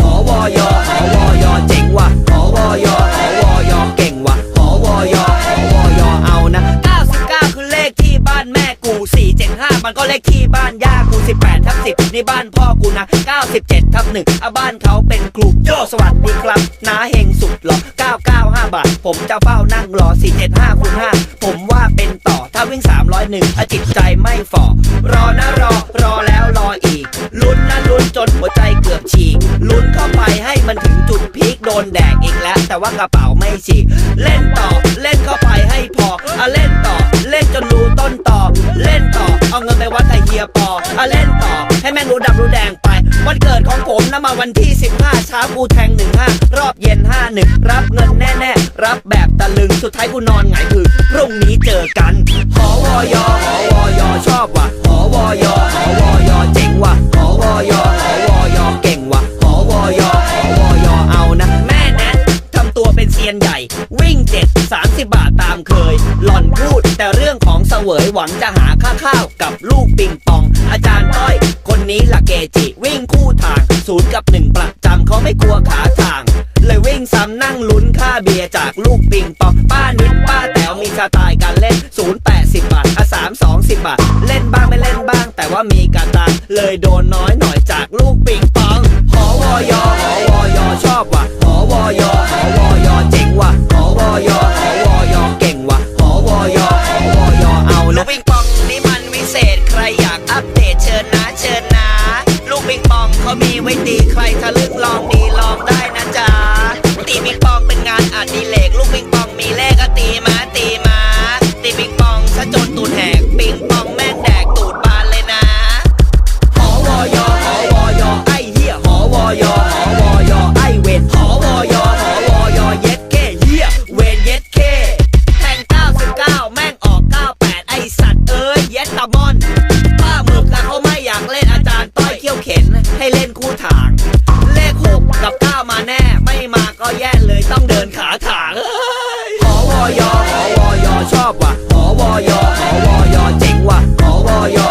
ขอวยอขอวยอเจ๋งว่ะขอวยอขอวยอเก่งว่ะขอวยอขอวยอเอานะ 99 คือเลขที่บ้านแม่กู 475 มันก็เลขที่บ้านย่ากู 18ทับ10 นี่บ้านพ่อกูนะ 97ทับ1อาบ้านเขาเป็นครูโยสวัสดีครับน้าเฮงสุดหล่อ995 บาท ผมจะเฝ้านั่งรอ 475คูณ5ผมว่าเป็นต่อถ้าวิ่ง 301อจิตใจไม่ฝ่อรอ ฉีกลุ้นเข้าไปให้มันถึงจุดพีคโดนแดกอีกแล้ว แต่ว่ากระเป๋าไม่ฉีก เล่นต่อเล่นเข้าไปให้พออะเล่นต่อ เล่นจนรู้ต้นต่อ เล่นต่อ เอาเงินไปวัดไอเฮียปออะเล่นต่อ ให้แม่งรู้ดำรู้แดงไป วันเกิดของผมนะมาวันที่ 15เช้ากูแทง15รอบเย็น51รับเงินแน่ๆรับแบบตะลึงสุดท้ายกูนอนหงายผึ่งพรุ่งนี้เจอกันหอวอยอหอวอยอชอบว่ะ ใหญ่ วิ่งเจ็ด30 บาทตามเคย หล่อนพูดแต่เรื่องของเสวยหวังจะหาค่าข้าวกับลูกปิงปอง อาจารย์ต้อย คนนี้ละเกจิ วิ่งคู่ทางศูนย์กับหนึ่งประจำเขาไม่กลัวขาทาง เลยวิ่งซ้ำนั่งลุ้นค่าเบียร์จากลูกปิงปอง ป้านิดป้าแต๋วมีสไตล์การเล่น0 80บบาทอะ3 2 0บบาท เล่นบ้างไม่เล่นบ้าง แต่ว่ามีกาตังเลยโดนน้อย เขามีไว้ตีใครทะลึกลองดีลองได้นะจ๊ะตีปิงปองเป็นงานอดิเรกลูกปิงปองมีเลขก็ตีมาตีมา เล่นคู่ทาง เลขหกกับข้ามาแน่ ไม่มาก็แย่เลยต้องเดินขาถางขอวอยอขอวอยอชอบว่ะขอวอยอขอวอยอเจ๋งว่ะขอวอยอ